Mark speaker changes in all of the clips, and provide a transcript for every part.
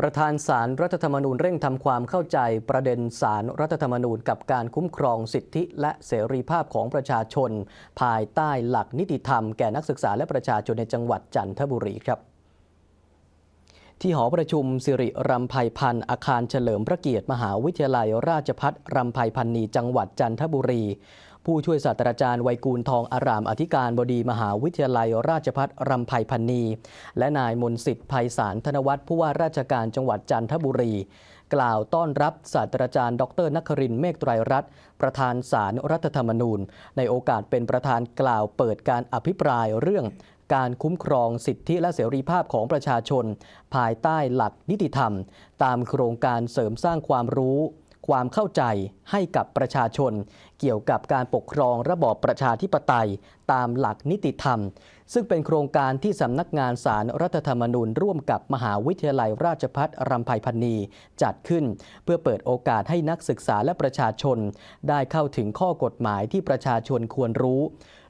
Speaker 1: ประธานสารรัฐธรรมนูญเร่งทำความเข้าใจประเด็นสารรัฐธรรมนูญกับการคุ้มครองสิทธิและเสรีภาพของประชาชน ภายใต้หลักนิติธรรมแก่นักศึกษาและประชาชนในจังหวัดจันทบุรีครับ ที่หอประชุมสิริรำไพพันธ์อาคารเฉลิมพระเกียรติมหาวิทยาลัยราชพัฒรำไพพันนีจังหวัดจันทบุรี ผู้ช่วยศาสตราจารย์ไวยกูลทองอารามอธิการบดีมหาวิทยาลัยราชพัฒรำไพพันนี และนายมนสิทธิ์ภัยสารธนวัฒน์ผู้ว่าราชการจังหวัดจันทบุรี กล่าวต้อนรับศาสตราจารย์ ดรนครินเมฆไตรรัตน์ประธานสารรัฐธรรมนูญ ในโอกาสเป็นประธานกล่าวเปิดการอภิปรายเรื่องการคุ้มครองสิทธิและเสรีภาพของประชาชน ภายใต้หลักนิติธรรม ตามโครงการเสริมสร้างความรู้ ความเข้าใจให้กับประชาชนเกี่ยวกับการปกครองระบอบประชาธิปไตย ตามหลักนิติธรรม ซึ่งเป็นโครงการที่สำนักงานสารรัฐธรรมนูญ ร่วมกับมหาวิทยาลัยราชพัฒรำไพพันนีจัดขึ้น เพื่อเปิดโอกาสให้นักศึกษาและประชาชน ได้เข้าถึงข้อกฎหมายที่ประชาชนควรรู้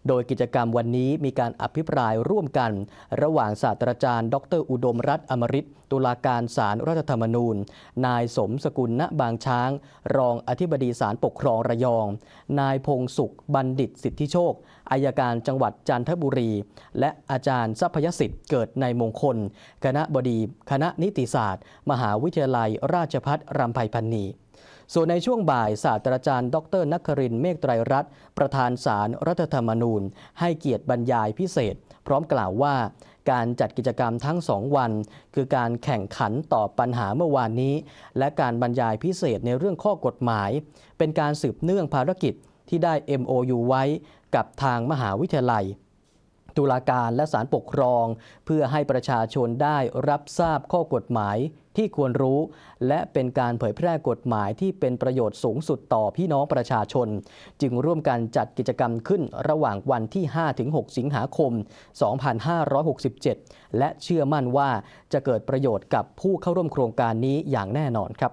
Speaker 1: โดยกิจกรรมวันนี้มีการอภิปรายร่วมกัน ระหว่างศาสตราจารย์ ดร อุดมรัตน์อมริตตุลาการศาลรัฐธรรมนูญ นายสมสกุลณบางช้าง รองอธิบดีศาลปกครองระยองนายพงสุขบัณฑิตสิทธิโชคอายการจังหวัดจันทบุรี และอาจารย์ทรัพยสิทธิ์เกิดในมงคล คณะบดี คณะนิติศาสตร์ มหาวิทยาลัยราชพัฒรำไพพันนี ส่วนในช่วงบ่ายศาสตราจารย์ ดรนครินเมฆไตรรัตน์ประธานสารรัฐธรรมนูญ ให้เกียรติบรรยายพิเศษ พร้อมกล่าวว่าการจัดกิจกรรมทั้งสองวัน คือการแข่งขันตอบปัญหาเมื่อวานนี้ และการบรรยายพิเศษในเรื่องข้อกฎหมาย เป็นการสืบเนื่องภารกิจที่ได้ MOU ไว้กับทางมหาวิทยาลัย ตุลาการและศาลปกครอง เพื่อให้ประชาชนได้รับทราบข้อกฎหมายที่ควรรู้ และเป็นการเผยแพร่กฎหมายที่เป็นประโยชน์สูงสุดต่อพี่น้องประชาชน จึงร่วมกันจัดกิจกรรมขึ้นระหว่างวันที่ 5-6 สิงหาคม 2567 และเชื่อมั่นว่าจะเกิดประโยชน์กับผู้เข้าร่วมโครงการนี้อย่างแน่นอนครับ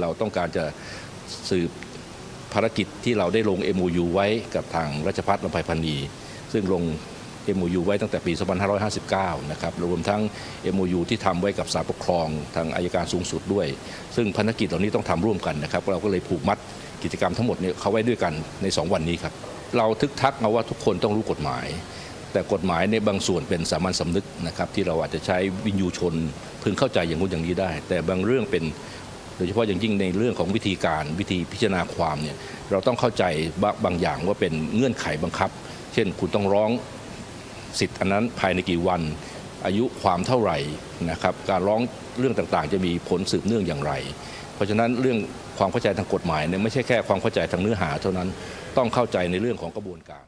Speaker 2: เราต้องการจะสืบภารกิจที่เราได้ลง MOU ไว้กับทางรัชพัฒน์ลำไพพันนี ซึ่งลง MOU ไว้ตั้งแต่ปี 2559 นะครับ รวมทั้ง MOU ที่ทำไว้กับศาลปกครองทางอายการสูงสุดด้วย ซึ่งภารกิจเหล่านี้ต้องทำร่วมกันนะครับ เราก็เลยผูกมัดกิจกรรมทั้งหมดเนี่ยเขาไว้ด้วยกันใน 2 วันนี้ครับ เราทึกทักมาว่าทุกคนต้องรู้กฎหมาย แต่กฎหมายในบางส่วนเป็นสามัญสำนึกนะครับที่เราอาจจะใช้วินยูชนพึงเข้าใจอย่างนู้นอย่างนี้ได้ แต่บางเรื่องเป็นโดยเฉพาะอย่างยิ่งในเรื่องของวิธีการวิธีพิจารณาความเนี่ยเราต้องเข้าใจบบางอย่างว่าเป็นเงื่อนไขบังคับ เช่นคุณต้องร้องสิทธิ์อันนั้นภายในกี่วัน อายุความเท่าไหร่นะครับ การร้องเรื่องต่างๆ จะมีผลสืบเนื่องอย่างไร เพราะฉะนั้นเรื่องความเข้าใจทางกฎหมายเนี่ยไม่ใช่แค่ความเข้าใจทางเนื้อหาเท่านั้นต้องเข้าใจในเรื่องของกระบวนการ